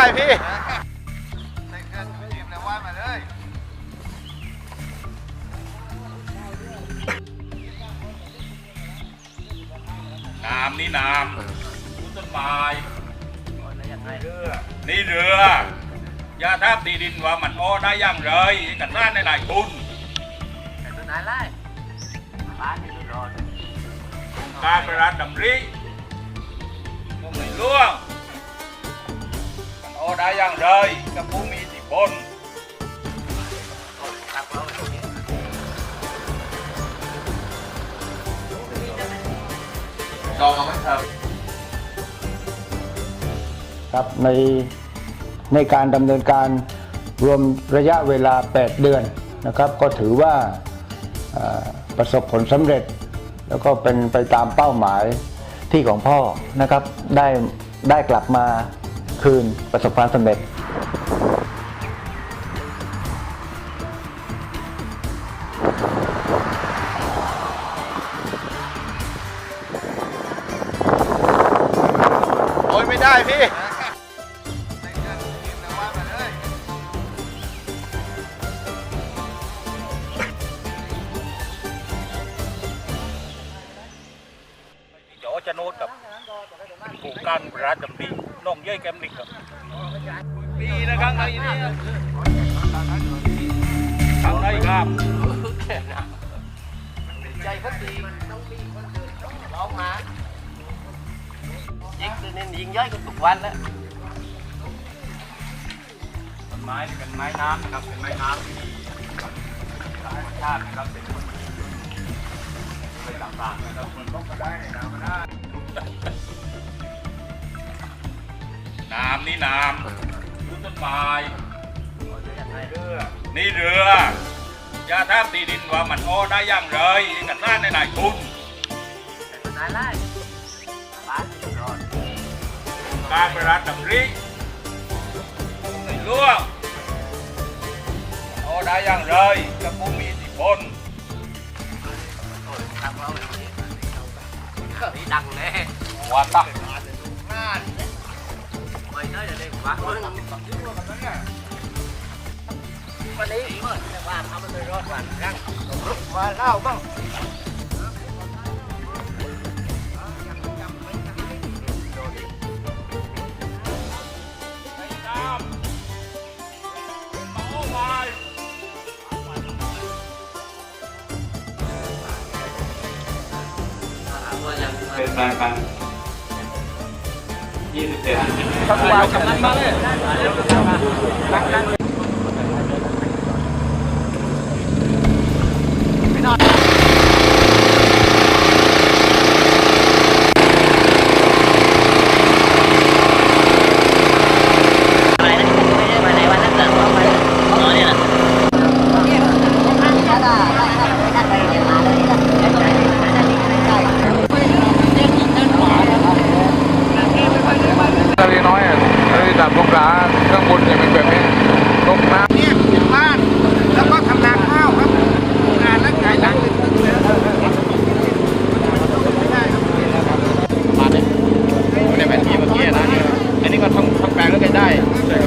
ได้พี่ใส่เครื่องยืมแล้วว่ามาเลยน้ำนี่น้ำรู้ต้นไม้เรือนี่เรืออย่าทับดีดินว่ามันโอ้ได้อย่างไรกันร้านในหลายทุนการประหลาดดำริก็ไม่ล่วงมันโอ้ ได้อย่างไรกับผู้มีอิทธิพลลองเอาไหมครับครับในในการดำเนินการรวมระยะเวลา 8 เดือนนะครับ ก็ถือว่าเอ่อประสบผลสำเร็จ แล้วก็เป็นไปตามเป้าหมายที่ของพ่อนะครับ ได้ได้กลับมา คืน ประสบความสำเร็จ โอ้ยไม่ได้พี่ใส่เครื่องยืมแล้วว่ามาเลยโจจะโนดกับ โครงการประหลาดดำริน้องเย้ยแกมลิกครับปีนะครับไอ้นี่ทางไหนครับใจพักดีร้องมายิงตัวนี้ยิงย่อยกันทุกวันแล้วต้นไม้นี่เป็นไม้น้ำนะครับเป็นไม้น้ำที่ธรรมชาตินะครับเป็นอะไรต่างๆนะครับมันต้องก็ได้น้ำก็ได้ น้ำนี่น้ำรู้ต้นไม้เรือนี่เรืออย่าทับดีดินว่ามันโอ้ได้อย่างไรกันร้านในหลายทุนนายไล่บ้านรอดการประหลาดดำริไม่ล่วงโอ้ได้อย่างไรกับผู้มีอิทธิพลทำเราแบบนี้นี่ดังแน่ว่าตัก ได้เลยว่าวันนี้ว่าทำมันเลยรอดวันครั้งมาเล่าบ้างในน้ำโอ้ไม้เป็นแฟนกันยี่สิบเจ็ ดทั้งวันกับนั้นมาเลยอะไรนะไม่ได้มาในวันนั้นเกิดเพราะมันอ๋อเนี่ยนะ ทะเล น้อยอะทะเลสาบสงขลาข้างบนจะเป็นแบบนี้ลงน้ำเนี่ยเป็นบ้าน แล้วก็ทำนาข้าวครับงานแล้วขายหลังเลยไม่ได้ครับมาเนี่ยในแผนที่เมื่อกี้นะอันนี้ก็ทั้งทั้งแปลงแล้วก็ได้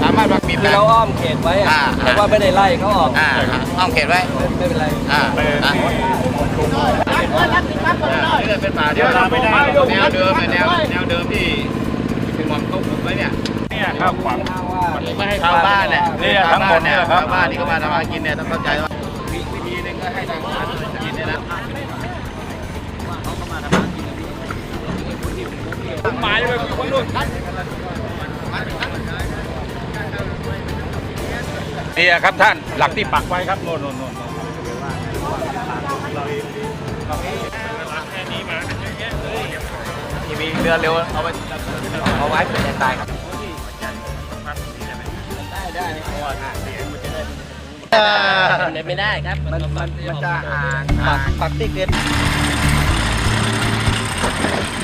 สามารถว่ามีแปลคืองเราอ้อมเขตไว้อ่าแต่ว่าไม่ได้ไล่เขาออกอ่าห้องเขตไว้ ไม่เป็นไรอ่าอ่านี่ก็เป็นป่าเดียวเราไม่ได้แนวเดิมเนี่ยแนวแนวเดิมที่ คุณหมอมเขาปลูกไว้เนี่ยเนี่ยข้าวขวางไม่ให้ชาวบ้านเนี่ยเนี่ยทั้งหมดเนี่ยครับชาวบ้านที่เขามาทำมาหากินเนี่ยต้องเข้าใจว่าวิวิธีหนึงก็ให้ทางชาวบ้านกินเนี่ยนะหมายเลยคนนู้นนี่ครับท่านหลักที่ปักไว้ครับโน่นโน่นโน่น เรือเร็วเอาไปเอาไว้เป็นตายครับมันไม่ได้ครับ มันมันมันจะห่างปักปักที่เกินไม่ได้หมายว่าตรงนี้เนี่ยเราไม่ได้